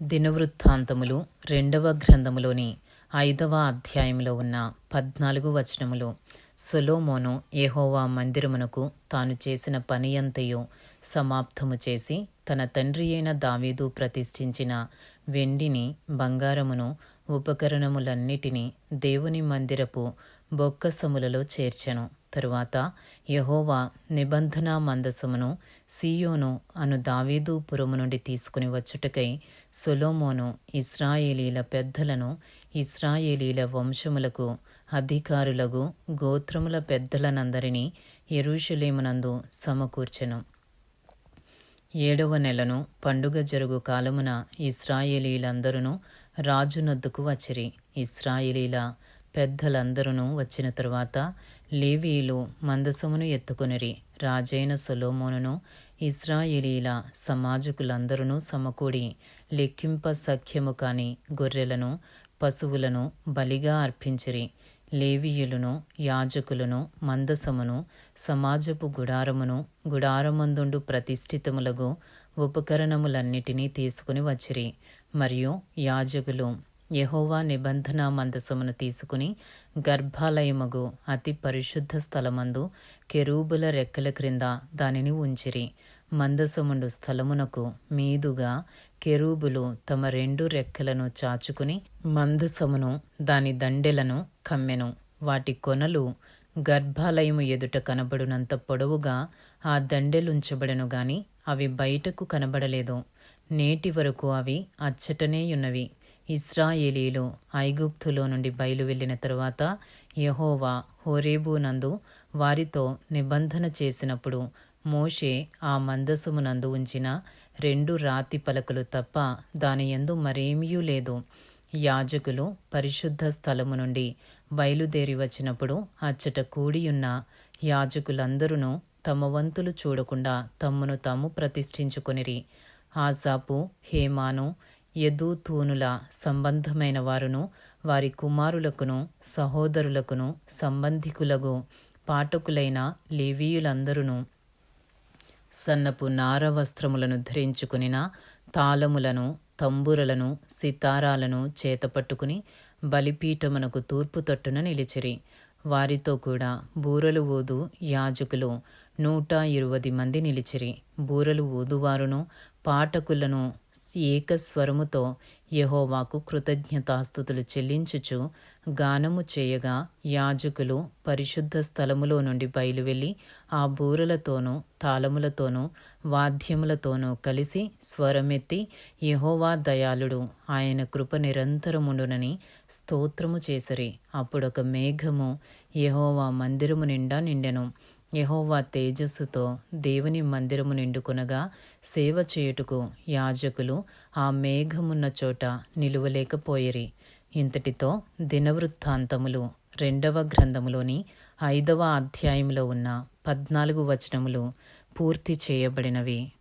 దినవృత్తాంతములు రెండవ గ్రంథములోని ఐదవ అధ్యాయంలో ఉన్న పద్నాలుగు వచనములు. సొలోమోను యెహోవా మందిరమునకు తాను చేసిన పని అంతయు సమాప్తము చేసి తన తండ్రి అయిన దావీదు ప్రతిష్ఠించిన వెండిని బంగారమును ఉపకరణములన్నిటినీ దేవుని మందిరపు బొక్కసములలో చేర్చెను. తరువాత యహోవా నిబంధన మందసమును సీయోను అను దావీదు పురము నుండి తీసుకుని వచ్చుటకై సొలోమోను ఇస్రాయేలీల పెద్దలను ఇస్రాయేలీల వంశములకు అధికారులకు గోత్రముల పెద్దలనందరినీ ఎరుషులేమునందు సమకూర్చెను. ఏడవ నెలను పండుగ జరుగు కాలమున ఇస్రాయేలీలందరూ రాజునొద్దుకు వచ్చిరి. ఇస్రాయిలీల పెద్దలందరూ వచ్చిన తరువాత లేవీయులు మందసమును ఎత్తుకొనిరి. రాజైన సొలోమోనును ఇస్రాయేలీల సమాజకులందరూ సమకూడి లెక్కింప సఖ్యము కాని గొర్రెలను పశువులను బలిగా అర్పించిరి. లేవీయులను యాజకులను మందసమును సమాజపు గుడారమును గుడారమందుండు ప్రతిష్ఠితములగు ఉపకరణములన్నిటినీ తీసుకుని వచ్చిరి. మరియు యాజకులు యహోవా నిబంధన మందసమును తీసుకుని గర్భాలయమగు అతి పరిశుద్ధ స్థలమందు కెరూబుల రెక్కల క్రింద దానిని ఉంచిరి. మందసముండు స్థలమునకు మీదుగా కెరూబులు తమ రెండు రెక్కలను చాచుకుని మందసమును దాని దండెలను కమ్మెను. వాటి కొనలు గర్భాలయము ఎదుట కనబడునంత పొడవుగా ఆ దండెలుంచబడెను గాని అవి బయటకు కనబడలేదు. నేటి వరకు అవి అచ్చటనేయున్నవి ఇస్రాయేలీలు ఐగుప్తులో నుండి బయలు వెళ్ళిన తరువాత యహోవా హోరేబు నందు వారితో నిబంధన చేసినప్పుడు మోషే ఆ మందసమునందు ఉంచిన రెండు రాతి పలకలు తప్ప దాని యందు మరేమీ లేదు. యాజకులు పరిశుద్ధ స్థలము నుండి బయలుదేరి వచ్చినప్పుడు అచ్చట కూడియున్న యాజకులందరూ తమ వంతులు చూడకుండా తమ్మును తాము ప్రతిష్ఠించుకొనిరి. ఆసాపు హేమాను యదూతూనుల సంబంధమైన వారును వారి కుమారులకును సహోదరులకును సంబంధికులకు పాఠకులైన లేవీయులందరూ సన్నపు నార వస్త్రములను ధరించుకునిన తాళములను తంబురలను సితారాలను చేతపట్టుకుని బలిపీఠమునకు తూర్పు తట్టున నిలిచిరి. వారితో కూడా బూరలు ఊదు యాజకులు నూట ఇరువది మంది నిలిచిరి. బూరలు ఊదువారును పాఠకులను ఏకస్వరముతో యహోవాకు కృతజ్ఞతాస్థుతులు చెల్లించుచు గానము చేయగా యాజకులు పరిశుద్ధ స్థలములో నుండి బయలువెళ్ళి ఆ బూరలతోనూ తాళములతోనూ వాద్యములతోనూ కలిసి స్వరమెత్తి యహోవా దయాళుడు ఆయన కృప నిరంతరముండునని స్తోత్రము చేసిరి. అప్పుడొక మేఘము యహోవా మందిరము నిండా నిండెను. యహోవా తేజస్సుతో దేవుని మందిరము నిండుకొనగా సేవ చేయుటకు యాజకులు ఆ మేఘమున్న చోట నిలువలేకపోయిరి. ఇంతటితో దినవృత్తాంతములు రెండవ గ్రంథములోని ఐదవ అధ్యాయంలో ఉన్న పద్నాలుగు వచనములు పూర్తి చేయబడినవి.